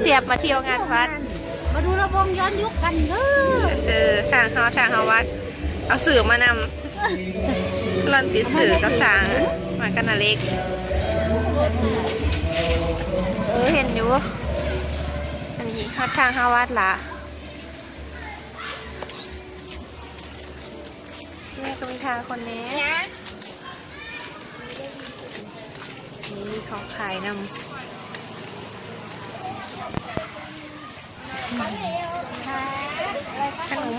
เสียบมาเที่ยวงานวัด มาดูระวงย้อนยุคกันเด้อซื้อทางเฮาทางเฮาวัด เอาสื่อมานำหลอนติดสื่อกับสางอะมากันนะเล็ก เออเห็นอยู่ อันนี้เฮาทางเฮาวัดละนี่ก็มีทางคนนี้นี่มีของขายนำ ขนม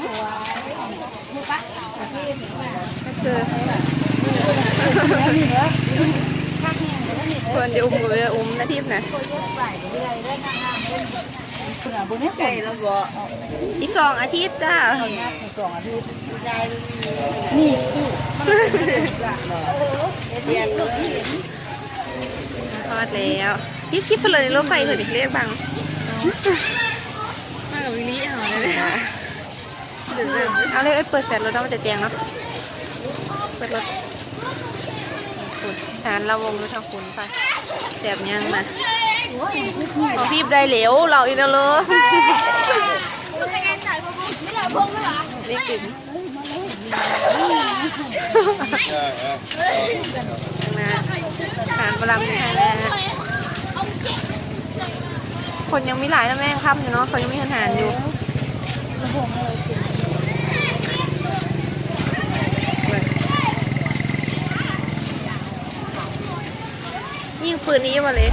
คือควรจะอุ้มกับเรืออุ้มนะทิพย์นะบุญให้ไก่แล้วบ่อีสองอาทิตย์จ้าสองอาทิตย์นี่คือเดียนทอดแล้วทิพย์คิดเพลินในรถไฟเถอะดิเรียกบังมากับ วิลลี่เอาเลยเอาเลยเอ้ยเปิดแฟลชรถแล้วมันจะแจงเนาะเปิดรถคุณทานเราวงดูทางคุณไปแสบยังมาเอาทิพย์ได้เหลวเราอีกแล้วเลยนี่กินนะทานประลำให้แล้ว คนยังไม่หลายนะแม่งค่ำอยู่เนาะเขายังไม่ทันหารอยู่ยิงปืนนี้มาเลย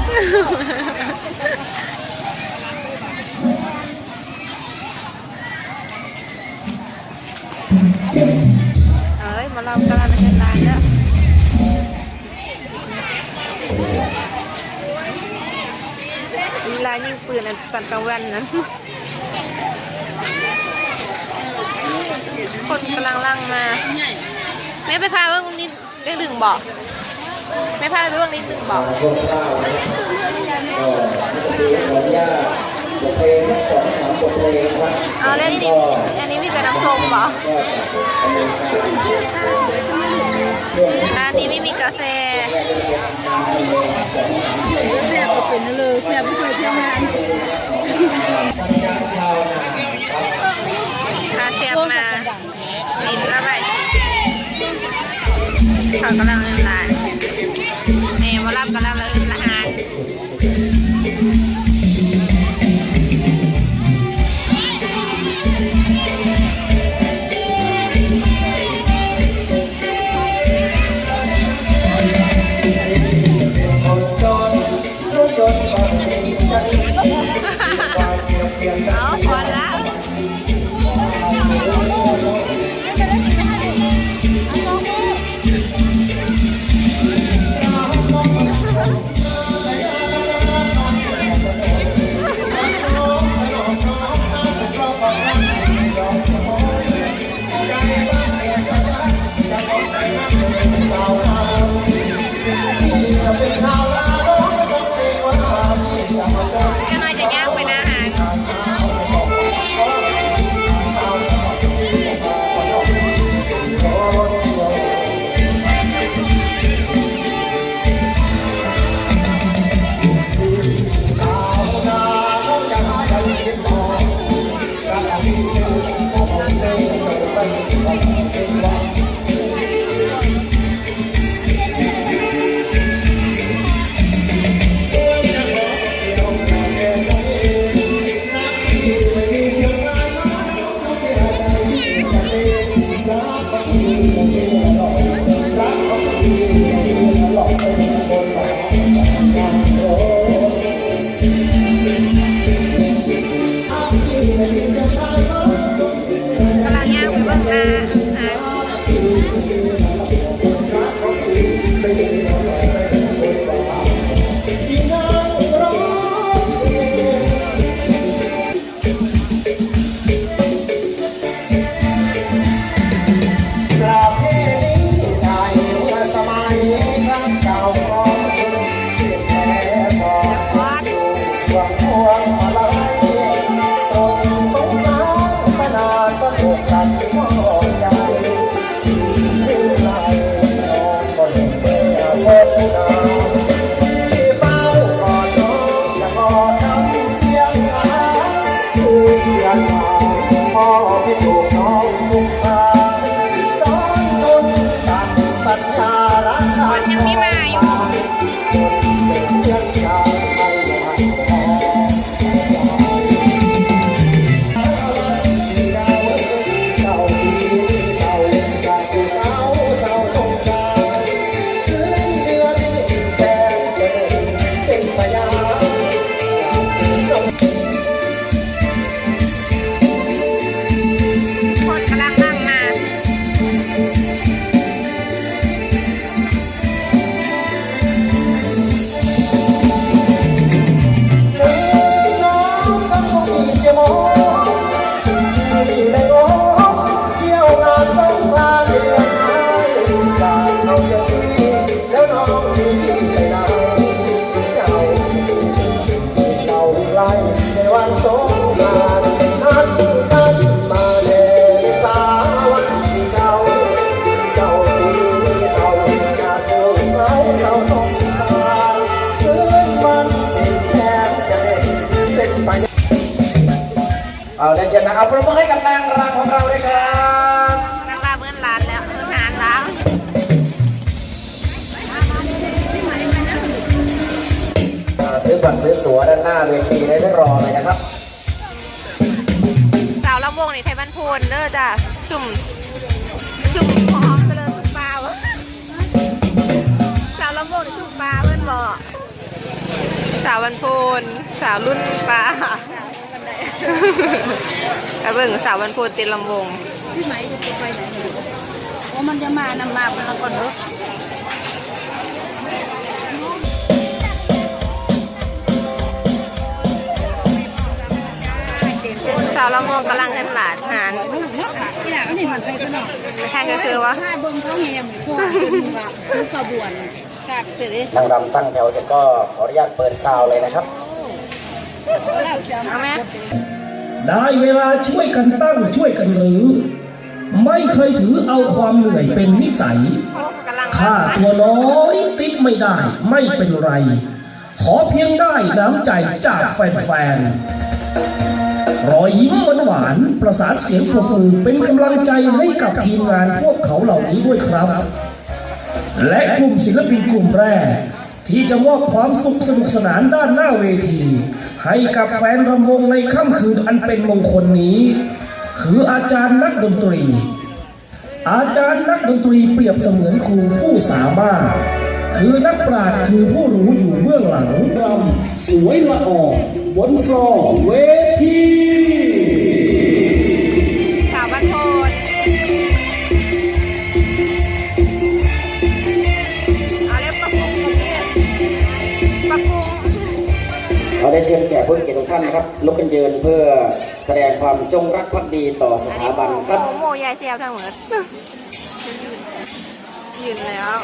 ปืนอันตอนกลางวันนั้นคนกำลังล่างมา แม่ไปพาเรื่องนี้เรื่องหนึ่งบอกแม่พาไปเรื่องนี้หนึ่งบอกช่วงเช้านะครับก็ดีขออนุญาตบทเพลงสักสองสามบทเพลงครับเอาแล้วอันนี้อันนี้มีแต่น้ำส้มบอก ก็ดำเนินการช่วงอันนี้ไม่มีกาแฟเสียบก็เป็นเลยเสียบไม่เคยเที่ยวงานสัญญาชาวนาครับพาเสียบมาดินอะไรเขากำลังเล่นลานเอ๋มารับกำลังเล่นละหาน บัตรซื้อตั๋วด้านหน้าเวทีได้ไม่รอเลยนะครับสาวลำวงในไทยบ้านโพนเด้อจ้ะจุ่มจุ่มหอมไปเลยจุ่มปลาวะสาวลำวงในจุ่มปลาเพื่อนบอกสาววันโพนสาวรุ่นปลากระเบิ่งสาววันโพนติดลำวงพี่ไหมจะไปไหนโอ้มันจะมานำมาเป็นละก่อนเถอ ลำวงกำลังเงินหลานหารที่ไหนก็นี่มันไปกันเนาะใช่ก็คือว่าถ้าเบิ่งเขาแหมพวกเป็นแบบคือกระบวนจากเสร็จเลยนางรำตั้งแถวเสร็จก็ขออนุญาตเปิดซาวเลยนะครับแล้วจะเอาไหมได้เวลาช่วยกันตั้งช่วยกันรื้อไม่เคยถือเอาความเหนื่อยเป็นนิสัยโอ้กำลังค่าตัวน้อยติดไม่ได้ไม่เป็นไร ขอเพียงได้น้ำใจจากแฟนๆ รอยยิ้มหวานๆประสานเสียงปรบมือเป็นกำลังใจให้กับทีมงานพวกเขาเหล่านี้ด้วยครับ และกลุ่มศิลปินกลุ่มแรก ที่จะมอบความสุขสนุกสนานด้านหน้าเวที ให้กับแฟนรำวงในค่ำคืนอันเป็นมงคลนี้ คืออาจารย์นักดนตรี อาจารย์นักดนตรีเปรียบเสมือนครูผู้สามารถคือนักปราชญ์คือผู้รู้อยู่เบื้องหลังรำสวยละออบนฟลอร์เวที เราได้เชิญแขกผู้เกียรติทุกท่านนะครับลุกขึ้นยืนเพื่อแสดงความจงรักภักดีต่อสถาบันครับ โมโมยายเซียวทั้งหมดยืนแล้ว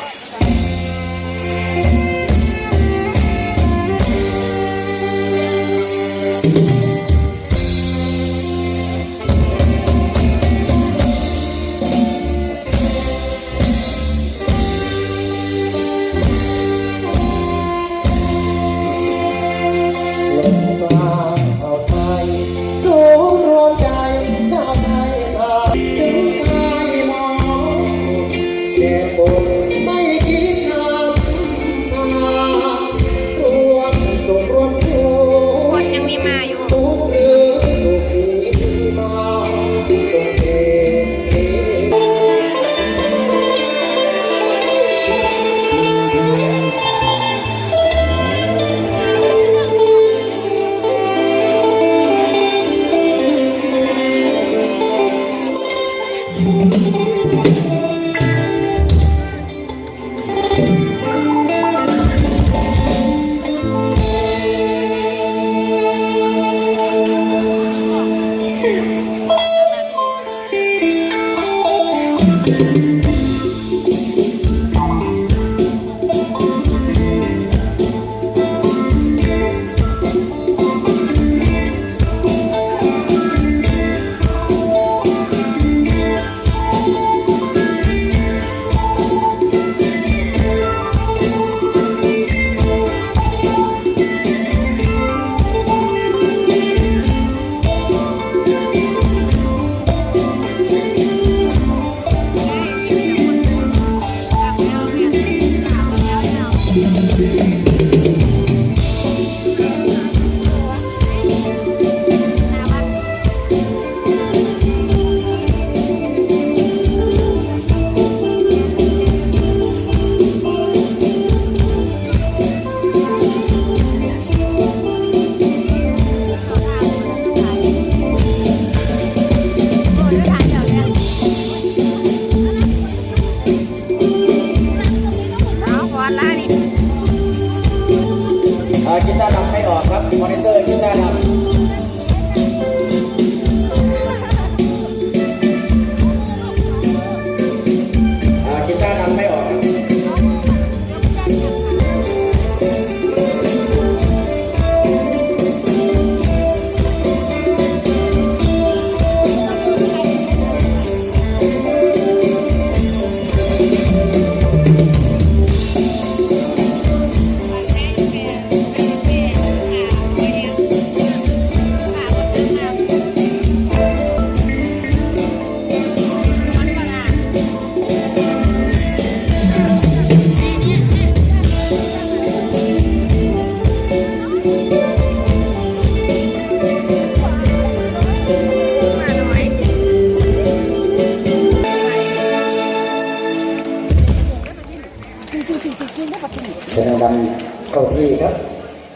แสดงดำเข้าที่ครับ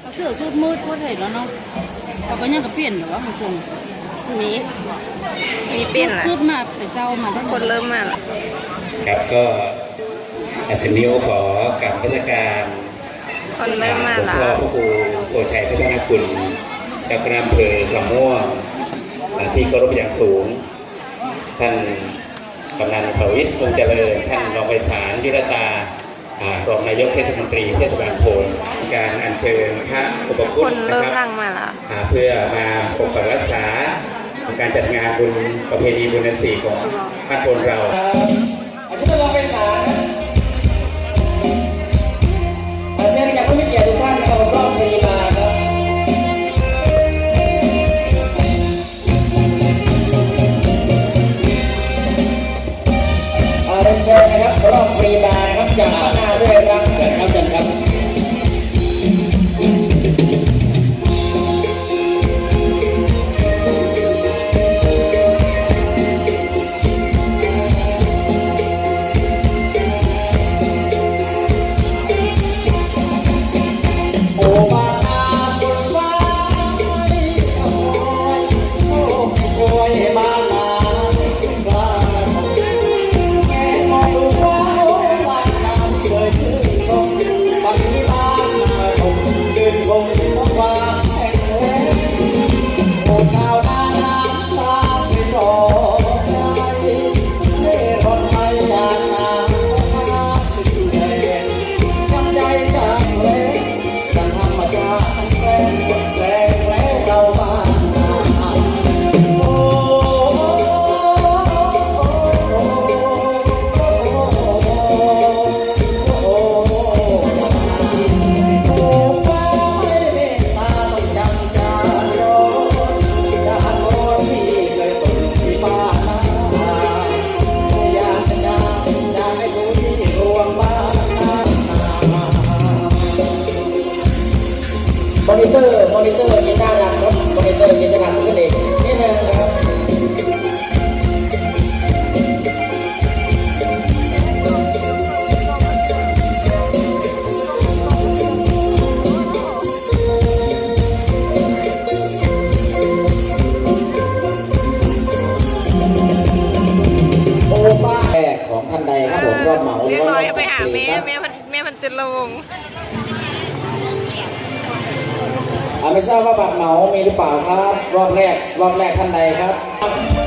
เขาเสื้อชุดมืดโคตรเห็นแล้วเนาะเขาก็ยังก็เปลี่ยนหรือว่าเขาส่งมีมีเป็นล่ะชุดมาไปเจ้ามาทั้งคนเริ่มมาละครับก็อัศนิวขอกับราชการคนเริ่มมาหลวงละพ่อพระครูโอชัยพัฒนคุณเจ้าคณะอำเภอคลองม่วงอ่าที่เคารพอย่างสูง ท่านกำนันประวิตรคงเจริญท่านรองไพศาลวิรตาอ่า รองนายกเทศมนตรีเทศบาลโพนการอัญเชิญพระอุปคุคตนนะเริ่มครับรังมาละอ่าเพื่อมาปกปักรักษาการจัดงานบุญประเพณีบุญศรีของบ้านโพนเรา อาชีพรองเป็น จากบ้านนาด้วยรัก ทราบว่าบัตรเหมามีหรือเปล่าครับ รอบแรก รอบแรกท่านใดครับ